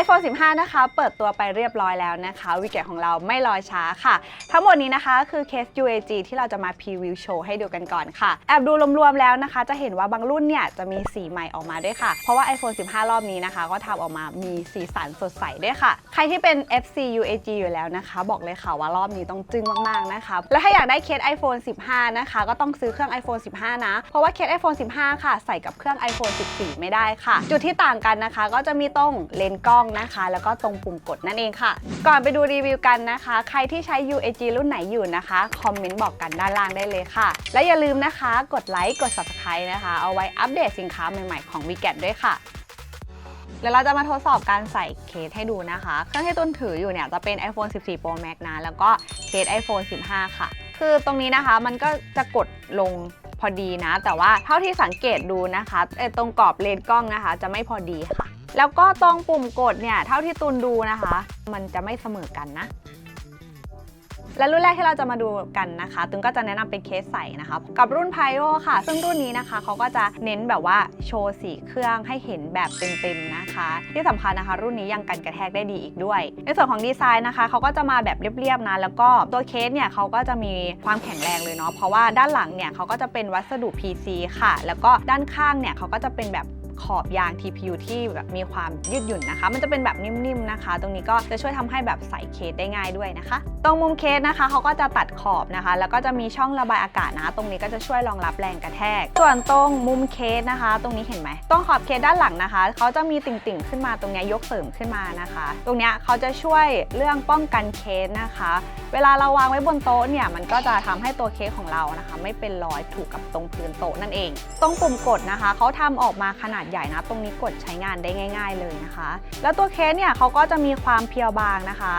iPhone 15 นะคะ เปิดตัวไปเรียบร้อยแล้วนะคะวิกเกตของเราไม่รอช้าค่ะ ทั้งหมดนี้นะคะคือเคส UAG ที่เราจะมาพรีวิวโชว์ให้ดูกันก่อนค่ะ แอบดูรวมๆแล้วนะคะ จะเห็นว่าบางรุ่นเนี่ยจะมีสีใหม่ออกมาด้วยค่ะ เพราะว่า iPhone 15 รอบนี้นะคะ ก็ทำออกมามีสีสันสดใสด้วยค่ะ ใครที่เป็น FC UAG อยู่แล้วนะคะ บอกเลยค่ะว่ารอบนี้ต้องจึ้งมากๆนะคะและถ้าอยากได้เคส iPhone 15 นะคะ ก็ต้องซื้อเครื่อง iPhone 15 นะ เพราะว่าเคส iPhone 15 ค่ะ ใส่กับเครื่อง iPhone 14 ไม่ได้ค่ะ จุดที่ต่างกันนะคะ ก็จะมีตรงเลนส์กล้องนะคะ แล้วก็ตรงปุ่มกดนั่นเองค่ะ ก่อนไปดูรีวิวกันนะคะ ใครที่ใช้ UAG รุ่นไหนอยู่นะคะ คอมเมนต์บอกกันด้านล่างได้เลยค่ะ และอย่าลืมนะคะกดไลค์กด Subscribe นะคะ เอาไว้อัปเดตสินค้าใหม่ๆของ w e g a t ด้วยค่ะเดี๋ยวเราจะมาทดสอบการใส่เคสให้ดูนะคะ เครื่องที่ตุนถืออยู่เนี่ยจะเป็น iPhone 14 Pro Max นะ แล้วก็เคส iPhone 15 ค่ะ คือตรงนี้นะคะมันก็จะกดลงพอดีนะ แต่ว่าเท่าที่สังเกตดูนะคะตรงกรอบเลนส์กล้องนะคะ จะไม่พอดีค่ะ แล้วก็ตรงปุ่มกดเนี่ยเท่าที่ตุนดูนะคะ มันจะไม่เสมอกันนะ และรุ่นแรกที่เราจะมาดูกันนะคะ ตุนก็จะแนะนำเป็นเคสใสนะคะ กับรุ่น p i o ค่ะ ซึ่งรุ่นนี้นะคะเขาก็จะเน้นแบบว่าโชว์สีเครื่องให้เห็นแบบเต็มๆนะคะ ที่สำคัญนะคะ รุ่นนี้ยังกันกระแทกได้ดีอีกด้วย ในส่วนของดีไซน์นะคะเขาก็จะมาแบบเรียบๆนะแล้วก็ตัวเคสเนี่ยเขาก็จะมีความแข็งแรงเลยเนาะเพราะว่าด้านหลังเนี่ยเขาก็จะเป็นวัสดุ PC ค่ะ แล้วก็ด้านข้างเนี่ยเขาก็จะเป็นแบบ ขอบยาง TPU ที่แบบมีความยืดหยุ่นนะคะ มันจะเป็นแบบนิ่มๆนะคะ ตรงนี้ก็จะช่วยทำให้แบบใส่เคสได้ง่ายด้วยนะคะ ตรงมุมเคสนะคะเขาก็จะตัดขอบนะคะ แล้วก็จะมีช่องระบายอากาศนะ ตรงนี้ก็จะช่วยรองรับแรงกระแทก ส่วนตรงมุมเคสนะคะ ตรงนี้เห็นไหมตรงขอบเคสด้านหลังนะคะเขาจะมีติ่งๆขึ้นมาตรงนี้ยยกเสริมขึ้นมานะคะ ตรงเนี้ยเขาจะช่วยเรื่องป้องกันเคสนะคะ เวลาเราวางไว้บนโต๊ะเนี่ยมันก็จะทำให้ตัวเคสของเรานะคะ ไม่เป็นรอยถูกกับตรงพื้นโต๊ะนั่นเอง ตรงปุ่มกดนะคะเขาทำออกมาขนาดใหญ่นะตรงนี้กดใช้งานได้ง่าย ๆ เลยนะคะ แล้วตัวเคสเนี่ยเขาก็จะมีความเพียวบางนะคะ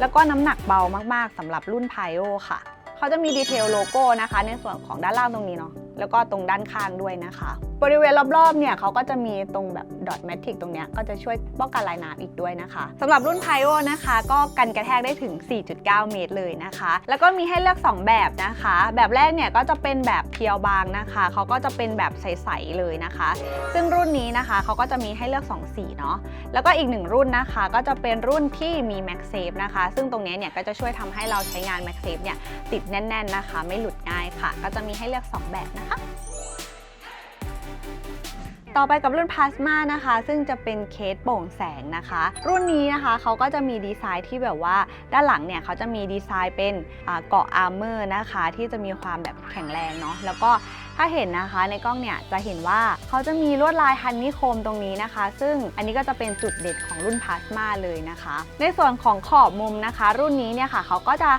แล้วก็น้ำหนักเบามากๆสำหรับรุ่นไพโอค่ะเขาจะมีดีเทลโลโก้นะคะ ในส่วนของด้านล่างตรงนี้เนาะแล้วก็ตรงด้านข้างด้วยนะคะ บริเวณรอบๆเนี่ยเขาก็จะมีตรงแบบดอทแมทริกตรงเนี้ยก็จะช่วยป้องกันลายน้ำอีกด้วยนะคะสำหรับรุ่น p i o นะคะ ก็กันกระแทกได้ถึง 4.9 เมตรเลยนะคะ แล้วก็มีให้เลือก 2 แบบนะคะ แบบแรกเนี่ยก็จะเป็นแบบเพียวบางนะคะเขาก็จะเป็นแบบใสๆเลยนะคะ ซึ่งรุ่นนี้นะคะเขาก็จะมีให้เลือก 2 สีเนาะแล้วก็อีกหนึ่งรุ่นนะคะ ก็จะเป็นรุ่นที่มี MagSafe นะคะ ซึ่งตรงนี้เนี่ยก็จะช่วยทำให้เราใช้งาน MagSafe เนี่ยติดแน่น ๆ นะคะ ไม่หลุดง่ายค่ะ ก็จะมีให้เลือก 2 แบบนะคะ ต่อไปกับรุ่นพลาสมานะคะ ซึ่งจะเป็นเคสโปร่งแสงนะคะ รุ่นนี้นะคะเขาก็จะมีดีไซน์ที่แบบว่าด้านหลังเนี่ยเขาจะมีดีไซน์เป็นเกาะอาร์เมอร์นะคะ ที่จะมีความแบบแข็งแรงเนาะแล้วก็ถ้าเห็นนะคะในกล้องเนี่ยจะเห็นว่าเขาจะมีลวดลายฮันนี่โคมตรงนี้นะคะ ซึ่งอันนี้ก็จะเป็นจุดเด่นของรุ่นพลาสมาเลยนะคะ ในส่วนของขอบมุมนะคะ รุ่นนี้เนี่ยค่ะเขาก็จะ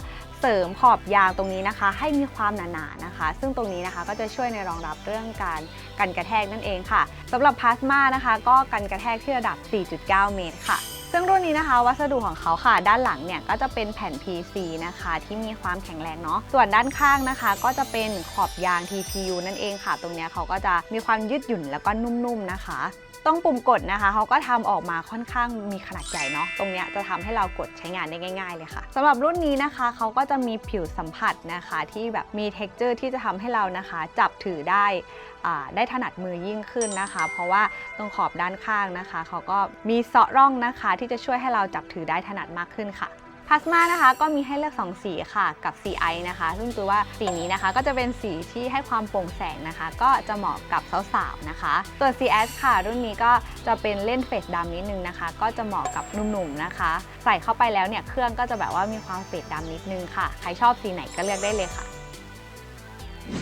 เสริมขอบยางตรงนี้นะคะ ให้มีความหนาๆนะคะ ซึ่งตรงนี้นะคะก็จะช่วยในรองรับเรื่องการกันกระแทกนั่นเองค่ะสำหรับพลาสมานะคะ ก็กันกระแทกที่ระดับ 4.9 เมตรค่ะซึ่งรุ่นนี้นะคะ วัสดุของเขาค่ะ ด้านหลังเนี่ยก็จะเป็นแผ่น PC นะคะ ที่มีความแข็งแรงเนาะส่วนด้านข้างนะคะ ก็จะเป็นขอบยาง TPU นั่นเองค่ะ ตรงเนี้ยเขาก็จะมีความยืดหยุ่นแล้วก็นุ่มๆนะคะ ตรงปุ่มกดนะคะเขาก็ทำออกมาค่อนข้างมีขนาดใหญ่เนาะตรงเนี้ยจะทำให้เรากดใช้งานได้ง่าย ๆ เลยค่ะสำหรับรุ่นนี้นะคะเขาก็จะมีผิวสัมผัสนะคะที่แบบมี t e x t อร์ที่จะทำให้เรานะคะ จับถือได้ได้ถนัดมือยิ่งขึ้นนะคะ เพราะว่าตรงขอบด้านข้างนะคะเขาก็มีเซาะร่องนะคะ ที่จะช่วยให้เราจับถือได้ถนัดมากขึ้นค่ะ พลาสมานะคะก็มีให้เลือก 2 สีค่ะ กับสีไอนะคะซึ่งตัวว่าสีนี้นะคะก็จะเป็นสีที่ให้ความโปร่งแสงนะคะ ก็จะเหมาะกับสาวๆนะคะ ส่วน CS ค่ะ รุ่นนี้ก็จะเป็นเล่นเฟดดำนิดนึงนะคะ ก็จะเหมาะกับหนุ่มๆนะคะ ใส่เข้าไปแล้วเนี่ยเครื่องก็จะแบบว่ามีความเฟดดำนิดนึงค่ะ ใครชอบสีไหนก็เลือกได้เลยค่ะ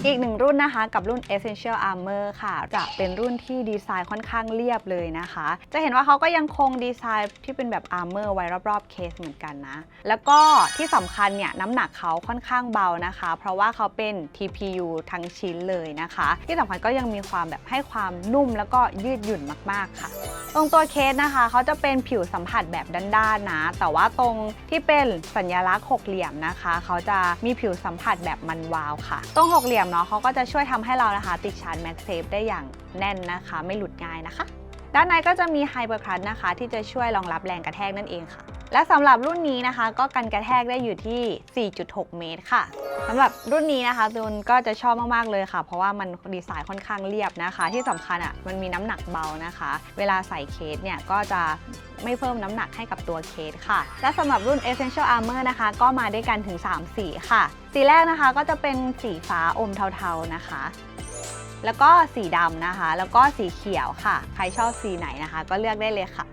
อีกหนึ่งรุ่นนะคะกับรุ่น Essential Armor ค่ะ จะเป็นรุ่นที่ดีไซน์ค่อนข้างเรียบเลยนะคะ จะเห็นว่าเขาก็ยังคงดีไซน์ที่เป็นแบบ Armor ไว้รอบๆเคสเหมือนกันนะ แล้วก็ที่สำคัญเนี่ยน้ำหนักเขาค่อนข้างเบานะคะ เพราะว่าเขาเป็น TPU ทั้งชิ้นเลยนะคะ ที่สำคัญก็ยังมีความแบบให้ความนุ่มแล้วก็ยืดหยุ่นมากๆค่ะ ตรงตัวเคสนะคะเขาจะเป็นผิวสัมผัสแบบด้านๆนะ แต่ว่าตรงที่เป็นสัญลักษณ์หกเหลี่ยมนะคะ เขาจะมีผิวสัมผัสแบบมันวาวค่ะ ตรงหกเหลี่ยมเนาะเขาก็จะช่วยทำให้เรานะคะ ติดชาร์จแม็กเซฟได้อย่างแน่นนะคะ ไม่หลุดง่ายนะคะ ด้านในก็จะมีไฮเปอร์คัทนะคะ ที่จะช่วยรองรับแรงกระแทกนั่นเองค่ะ และสำหรับรุ่นนี้นะคะ ก็กันกระแทกได้อยู่ที่ 4.6 เมตรค่ะสำหรับรุ่นนี้นะคะตูนก็จะชอบมาก ๆ เลยค่ะ เพราะว่ามันดีไซน์ค่อนข้างเรียบนะคะ ที่สำคัญอะมันมีน้ำหนักเบานะคะ เวลาใส่เคสเนี่ยก็จะไม่เพิ่มน้ำหนักให้กับตัวเคสค่ะ และสำหรับรุ่น Essential Armor นะคะ ก็มาด้วยกันถึง 3 สีค่ะ สีแรกนะคะก็จะเป็นสีฟ้าอมเทาๆนะคะ แล้วก็สีดำนะคะ แล้วก็สีเขียวค่ะ ใครชอบสีไหนนะคะ ก็เลือกได้เลยค่ะ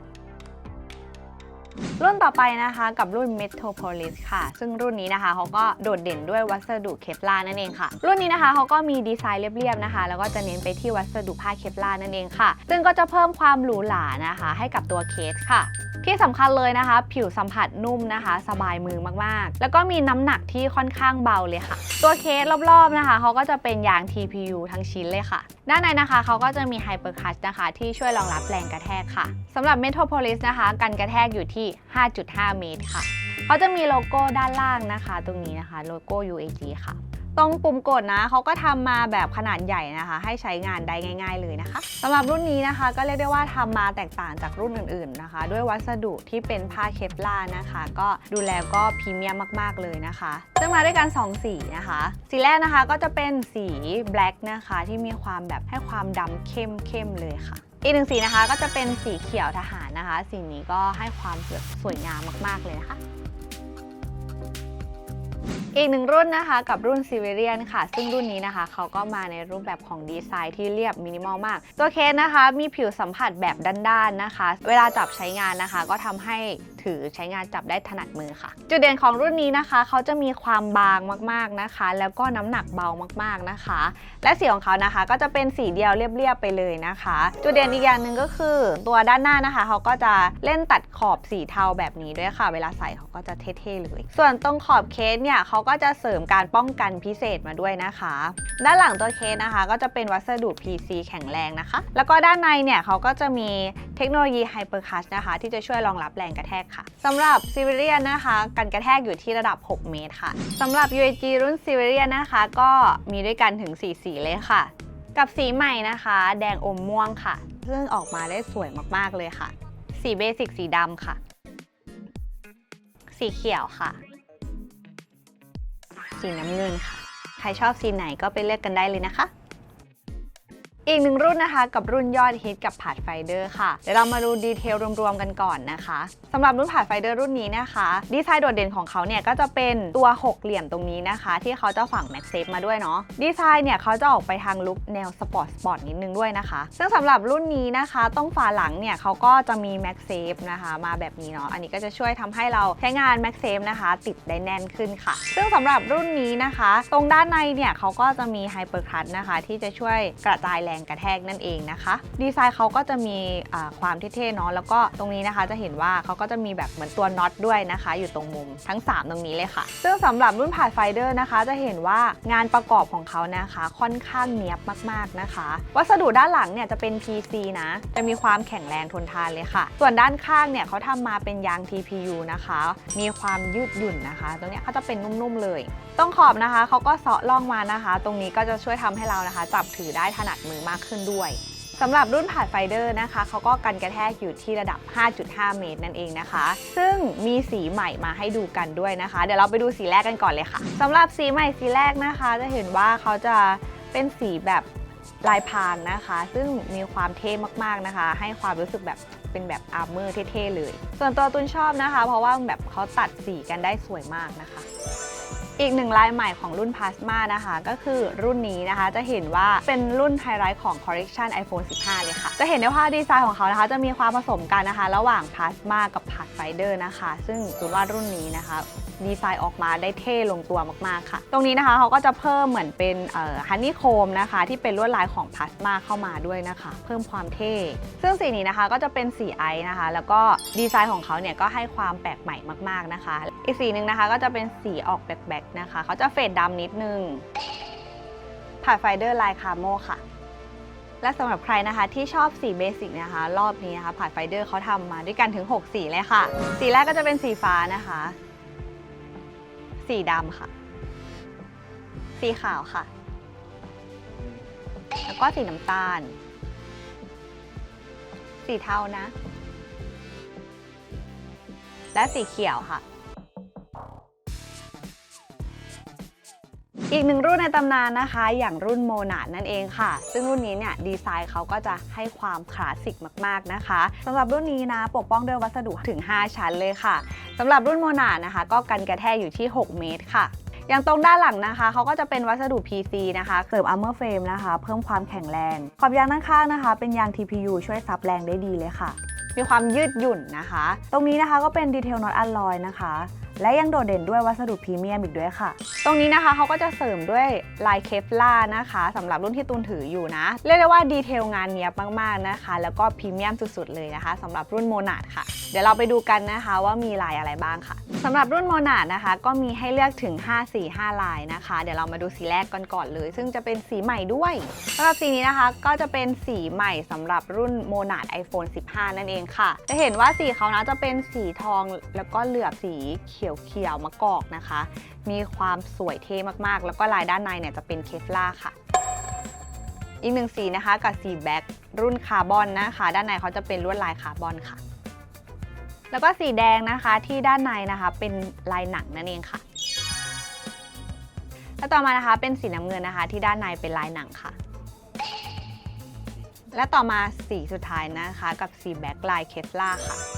รุ่นต่อไปนะคะกับรุ่น Metropolis ค่ะ ซึ่งรุ่นนี้นะคะเขาก็โดดเด่นด้วยวัสดุเคปลาร์นั่นเองค่ะ รุ่นนี้นะคะเขาก็มีดีไซน์เรียบๆนะคะ แล้วก็จะเน้นไปที่วัสดุผ้าเคปลาร์นั่นเองค่ะ ซึ่งก็จะเพิ่มความหรูหรานะคะ ให้กับตัวเคสค่ะ ที่สำคัญเลยนะคะ ผิวสัมผัสนุ่มนะคะ สบายมือมากๆ แล้วก็มีน้ำหนักที่ค่อนข้างเบาเลยค่ะ ตัวเคสรอบๆนะคะเขาก็จะเป็นยาง TPU ทั้งชิ้นเลยค่ะ ด้านในนะคะเขาก็จะมีไฮเปอร์คัชนะคะ ที่ช่วยรองรับแรงกระแทกค่ะสำหรับ Metropolis นะคะ กันกระแทกอยู่ที่5.5 เมตรค่ะเขาจะมีโลโก้ด้านล่างนะคะ ตรงนี้นะคะโลโก้ UAG ค่ะ ตรงปุ่มกดนะเขาก็ทำมาแบบขนาดใหญ่นะคะ ให้ใช้งานได้ง่าย ๆ เลยนะคะสำหรับรุ่นนี้นะคะ ก็เรียกได้ว่าทำมาแตกต่างจากรุ่นอื่น ๆนะคะ ด้วยวัสดุที่เป็นผ้าเคปลาร์นะคะ ก็ดูแลก็พรีเมียมมาก ๆ เลยนะคะซึ่งมาด้วยกัน 2 สีนะคะ สีแรกนะคะก็จะเป็นสีแบล็กนะคะ ที่มีความแบบให้ความดำเข้มๆเลยค่ะ อีกหนึ่งสีนะคะก็จะเป็นสีเขียวทหารนะคะ สีนี้ก็ให้ความสวยงามมากๆเลยนะคะ อีกหนึ่งรุ่นนะคะกับรุ่นซีเวเรียนค่ะ ซึ่งรุ่นนี้นะคะเขาก็มาในรูปแบบของดีไซน์ที่เรียบมินิมอลมาก ตัวเคสนะคะมีผิวสัมผัสแบบด้านๆนะคะ เวลาจับใช้งานนะคะ ก็ทำให้ถือใช้งานจับได้ถนัดมือค่ะ จุดเด่นของรุ่นนี้นะคะเขาจะมีความบางมากๆนะคะ แล้วก็น้ำหนักเบามากๆนะคะ และสีของเขานะคะก็จะเป็นสีเดียวเรียบๆไปเลยนะคะ จุดเด่นอีกอย่างหนึ่งก็คือ ตัวด้านหน้านะคะเขาก็จะเล่นตัดขอบสีเทาแบบนี้ด้วยค่ะ เวลาใส่เขาก็จะเท่ๆเลย ส่วนตรงขอบเคสเนี่ยเขาก็จะเสริมการป้องกันพิเศษมาด้วยนะคะ ด้านหลังตัวเคสนะคะ ก็จะเป็นวัสดุ PC แข็งแรงนะคะ แล้วก็ด้านในเนี่ยเขาก็จะมี เทคโนโลยี Hypercush นะคะที่จะช่วยรองรับแรงกระแทกค่ะสำหรับ s i v e r i a n นะคะกันกระแทกอยู่ที่ระดับ 6 เมตรค่ะสำหรับ UAG รุ่น s i v e r i a n นะคะก็มีด้วยกันถึง 4 สีเลยค่ะ กับสีใหม่นะคะ แดงอมม่วงค่ะ ซึ่งออกมาได้สวยมากๆเลยค่ะ สีเบสิกสีดำค่ะ สีเขียวค่ะ สีน้ำเงินค่ะ ใครชอบสีไหนก็ไปเลือกกันได้เลยนะคะ อีกหนึ่งรุ่นนะคะกับรุ่นยอดฮิตกับผาดไฟเดอร์ค่ะ เดี๋ยวเรามาดูดีเทลรวมๆกันก่อนนะคะสำหรับรุ่นผาดไฟเดอร์รุ่นนี้นะคะ ดีไซน์โดดเด่นของเขาเนี่ยก็จะเป็นตัวหกเหลี่ยมตรงนี้นะคะ ที่เขาจะฝังแม็กเซฟมาด้วยเนาะดีไซน์เนี่ยเขาจะออกไปทางลุคแนวสปอร์ตสปอร์ตนิดนึงด้วยนะคะ ซึ่งสำหรับรุ่นนี้นะคะต้องฝาหลังเนี่ยเขาก็จะมีแม็กเซฟนะคะมาแบบนี้เนาะอันนี้ก็จะช่วยทำให้เราใช้งานแม็กเซฟนะคะ ติดได้แน่นขึ้นค่ะ ซึ่งสำหรับรุ่นนี้นะคะ ตรงด้านในเนี่ยเขาก็จะมีไฮเปอร์คัตนะคะ ที่จะช่วยกระจายแรงกระแทกนั่นเองนะคะ ดีไซน์เขาก็จะมีอ่าความเท่ๆเนาะแล้วก็ตรงนี้นะคะจะเห็นว่าเขาก็จะมีแบบเหมือนตัวน็อตด้วยนะคะ อยู่ตรงมุมทั้ง 3 ตรงนี้เลยค่ะ ซึ่งสำหรับรุ่นผ่าไฟเดอร์นะคะ จะเห็นว่างานประกอบของเขานะคะ ค่อนข้างเนียบมากๆนะคะ วัสดุด้านหลังเนี่ยจะเป็น PC นะจะมีความแข็งแรงทนทานเลยค่ะ ส่วนด้านข้างเนี่ยเขาทำมาเป็นยาง TPU นะคะ มีความยืดหยุ่นนะคะ ตรงนี้เขาจะเป็นนุ่มๆเลย ตรงขอบนะคะเขาก็เซาะล่องมานะคะ ตรงนี้ก็จะช่วยทำให้เรานะคะ จับถือได้ถนัดมือมากขึ้นด้วยสำหรับรุ่นผ่าไฟเดอร์นะคะเขาก็กันกระแทกอยู่ที่ระดับ 5.5 เมตรนั่นเองนะคะ ซึ่งมีสีใหม่มาให้ดูกันด้วยนะคะ เดี๋ยวเราไปดูสีแรกกันก่อนเลยค่ะสำหรับสีใหม่สีแรกนะคะ จะเห็นว่าเขาจะเป็นสีแบบลายพรางนะคะ ซึ่งมีความเท่มากๆนะคะ ให้ความรู้สึกแบบเป็นแบบอาร์เมอร์เท่ๆเลย ส่วนตัวตุนชอบนะคะ เพราะว่าแบบเขาตัดสีกันได้สวยมากนะคะ อีกหนึ่งลายใหม่ของรุ่น Plasma นะคะ ก็คือรุ่นนี้นะคะ จะเห็นว่าเป็นรุ่นไฮไลท์ของ Collection iPhone 15 เลยค่ะ จะเห็นได้ว่าดีไซน์ของเขานะคะ จะมีความผสมกันนะคะ ระหว่าง Plasma กับ Pathfinder นะคะ ซึ่งถือว่ารุ่นนี้นะคะ ดีไซน์ออกมาได้เท่ลงตัวมากๆค่ะ ตรงนี้นะคะเขาก็จะเพิ่มเหมือนเป็นฮันนี่โคมนะคะที่เป็นลวดลายของพลาสมาเข้ามาด้วยนะคะ เพิ่มความเท่ซึ่งสีนี้นะคะก็จะเป็นสีไอซ์นะคะ แล้วก็ดีไซน์ของเขาเนี่ยก็ให้ความแปลกใหม่มากๆนะคะ อีกสีหนึ่งนะคะก็จะเป็นสีออกแบล็กๆนะคะเขาจะเฟดดำนิดนึงผ่าไฟเดอร์ลายคาโมค่ะและสำหรับใครนะคะที่ชอบสีเบสิกนะคะ รอบนี้นะคะผ่าไฟเดอร์เขาทำมาด้วยกันถึง 6 สีเลยค่ะ สีแรกก็จะเป็นสีฟ้านะคะ สีดำค่ะ สีขาวค่ะ แล้วก็สีน้ำตาล สีเทานะ และสีเขียวค่ะ อีกหนึ่งรุ่นในตำนานนะคะ อย่างรุ่นโมนาดนั่นเองค่ะ ซึ่งรุ่นนี้เนี่ยดีไซน์เขาก็จะให้ความคลาสสิกมากๆนะคะสำหรับรุ่นนี้นะปกป้องด้วยวัสดุถึง 5 ชั้นเลยค่ะสำหรับรุ่นโมนาดนะคะ ก็กันกระแทกอยู่ที่ 6 เมตรค่ะอย่างตรงด้านหลังนะคะ เขาก็จะเป็นวัสดุ PC นะคะเสริม armor frame นะคะ เพิ่มความแข็งแรง ขอบยางด้านข้างนะคะ เป็นยาง TPU ช่วยซับแรงได้ดีเลยค่ะ มีความยืดหยุ่นนะคะ ตรงนี้นะคะก็เป็นดีเทลน็อตอัลลอยนะคะ และยังโดดเด่นด้วยวัสดุพรีเมียมอีกด้วยค่ะ ตรงนี้นะคะเขาก็จะเสริมด้วยลายเคฟล่านะคะสำหรับรุ่นที่ตูนถืออยู่นะ เรียกได้ว่าดีเทลงานเนี้ยบมากๆนะคะ แล้วก็พรีเมียมสุดๆเลยนะคะสำหรับรุ่นโมนาดค่ะ เดี๋ยวเราไปดูกันนะคะว่ามีลายอะไรบ้างค่ะสำหรับรุ่นโมนาดนะคะ ก็มีให้เลือกถึง 5 สี5ลายนะคะ เดี๋ยวเรามาดูสีแรกกันก่อนเลย ซึ่งจะเป็นสีใหม่ด้วยสำหรับสีนี้นะคะก็จะเป็นสีใหม่สำหรับรุ่นโมนาด iPhone 15 นั่นเองค่ะ จะเห็นว่าสีเขานะจะเป็นสีทองแล้วก็เหลือบสีเขียวเขียวๆมะกอกนะคะ มีความสวยเท่มากๆ แล้วก็ลายด้านในเนี่ยจะเป็นเคฟล่าค่ะ อีกหนึ่งสีนะคะกับสีแบ็กรุ่นคาร์บอนนะคะ ด้านในเขาจะเป็นลวดลายคาร์บอนค่ะ แล้วก็สีแดงนะคะที่ด้านในนะคะเป็นลายหนังนั่นเองค่ะแล้วต่อมานะคะเป็นสีน้ำเงินนะคะ ที่ด้านในเป็นลายหนังค่ะ และต่อมาสีสุดท้ายนะคะ กับสีแบ็กลายเคฟล่าค่ะ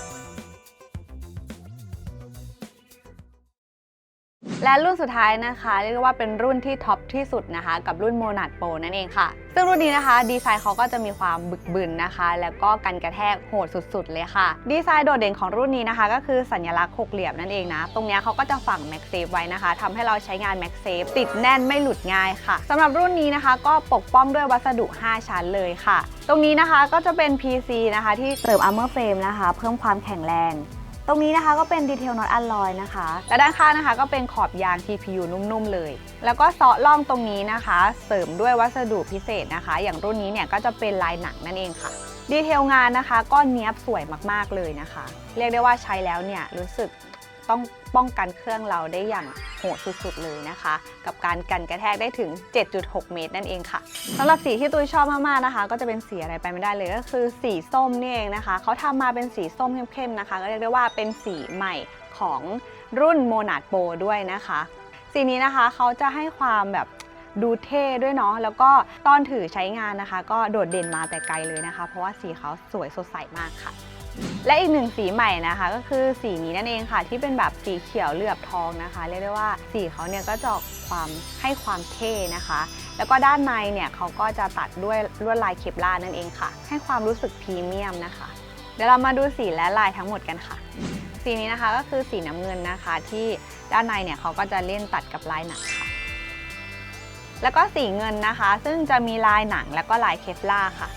และรุ่นสุดท้ายนะคะเรียกว่าเป็นรุ่นที่ท็อปที่สุดนะคะ กับรุ่นโมนาดโปนั่นเองค่ะ ซึ่งรุ่นนี้นะคะดีไซน์เขาก็จะมีความบึกบึนนะคะ แล้วก็กันกระแทกโหดสุดๆ เลยค่ะ ดีไซน์โดดเด่นของรุ่นนี้นะคะ ก็คือสัญลักษณ์หกเหลี่ยมนั่นเองนะ ตรงนี้เขาก็จะฝังแม็กเซฟไว้นะคะทำให้เราใช้งานแม็กเซฟติดแน่นไม่หลุดง่ายค่ะสำหรับรุ่นนี้นะคะ ก็ปกป้องด้วยวัสดุ 5 ชั้นเลยค่ะ ตรงนี้นะคะก็จะเป็น PC นะคะที่เสริม armor frame นะคะ เพิ่มความแข็งแรง รงนี้นะคะก็เป็นดีเทลน็อตอัลลอยนะคะ และด้านข้างนะคะก็เป็นขอบยาง TPU นุ่มๆเลย แล้วก็เซาะล่องตรงนี้นะคะ เสริมด้วยวัสดุพิเศษนะคะ อย่างรุ่นนี้เนี่ยก็จะเป็นลายหนังนั่นเองค่ะ ดีเทลงานนะคะ ก็เนี้ยบสวยมากๆเลยนะคะ เรียกได้ว่าใช้แล้วเนี่ยรู้สึก ต้องป้องกันเครื่องเราได้อย่างโหดสุดๆเลยนะคะ กับการกันกระแทกได้ถึง 7.6 เมตรนั่นเองค่ะสำหรับสีที่ตุ้ยชอบมากๆนะคะ ก็จะเป็นสีอะไรไปไม่ได้เลยก็คือสีส้มนี่เองนะคะเขาทำมาเป็นสีส้มเข้มๆนะคะ ก็เรียกได้ว่าเป็นสีใหม่ของรุ่นโมนาดโปด้วยนะคะ สีนี้นะคะเขาจะให้ความแบบดูเท่ด้วยเนาะแล้วก็ตอนถือใช้งานนะคะ ก็โดดเด่นมาแต่ไกลเลยนะคะ เพราะว่าสีเขาสวยสดใสมากค่ะ และอีกหนึ่งสีใหม่นะคะ ก็คือสีนี้นั่นเองค่ะ ที่เป็นแบบสีเขียวเหลือบทองนะคะ เรียกได้ว่าสีเขาเนี่ยก็จะออกความให้ความเท่นะคะ แล้วก็ด้านในเนี่ยเขาก็จะตัดด้วยลวดลายเคปลานั่นเองค่ะ ให้ความรู้สึกพรีเมียมนะคะ เดี๋ยวเรามาดูสีและลายทั้งหมดกันค่ะ สีนี้นะคะก็คือสีน้ำเงินนะคะ ที่ด้านในเนี่ยเขาก็จะเล่นตัดกับลายหนังค่ะ แล้วก็สีเงินนะคะ ซึ่งจะมีลายหนังแล้วก็ลายเคฟลาค่ะ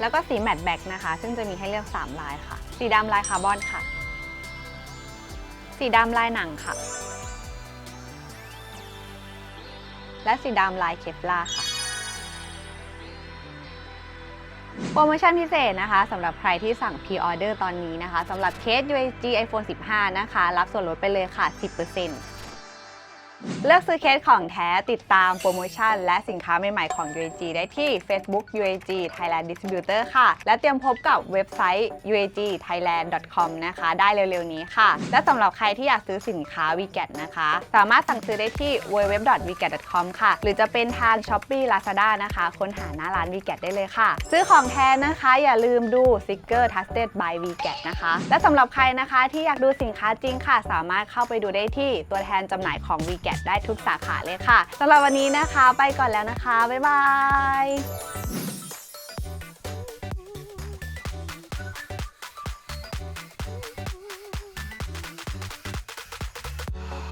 แล้วก็สีแมตต์แบ็กนะคะ ซึ่งจะมีให้เลือก 3 ลายค่ะ สีดำลายคาร์บอนค่ะ สีดำลายหนังค่ะ และสีดำลายเคฟลาค่ะโปรโมชั่นพิเศษนะคะสำหรับใครที่สั่งพ r ออเดอร์ตอนนี้นะคะสำหรับเคส UAG iPhone 15 นะคะ รับส่วนลดไปเลยค่ะ 10% เลือกซื้อเคสของแท้ติดตามโปรโมชั่น และสินค้าใหม่ๆของ UAG ได้ที่ Facebook UAG Thailand Distributor ค่ะ และเตรียมพบกับเว็บไซต์ uagthailand.com นะคะ ได้เร็วๆนี้ค่ะ และสำหรับใครที่อยากซื้อสินค้า w e g a t นะคะ สามารถสั่งซื้อได้ที่ www.wegat.com ค่ะ หรือจะเป็นทาง Shopee Lazada นะคะ ค้นหาหน้าร้าน w e g a t ได้เลยค่ะ ซื้อของแท้นะคะ อย่าลืมดูสติกเกอร์ Trusted by w e g a t นะคะ และสำหรับใครนะคะที่อยากดูสินค้าจริงค่ะ สามารถเข้าไปดูได้ที่ตัวแทนจำหน่ายของ w e g a t ได้ทุกสาขาเลยค่ะสำหรับวันนี้นะคะ ไปก่อนแล้วนะคะ บ๊ายบาย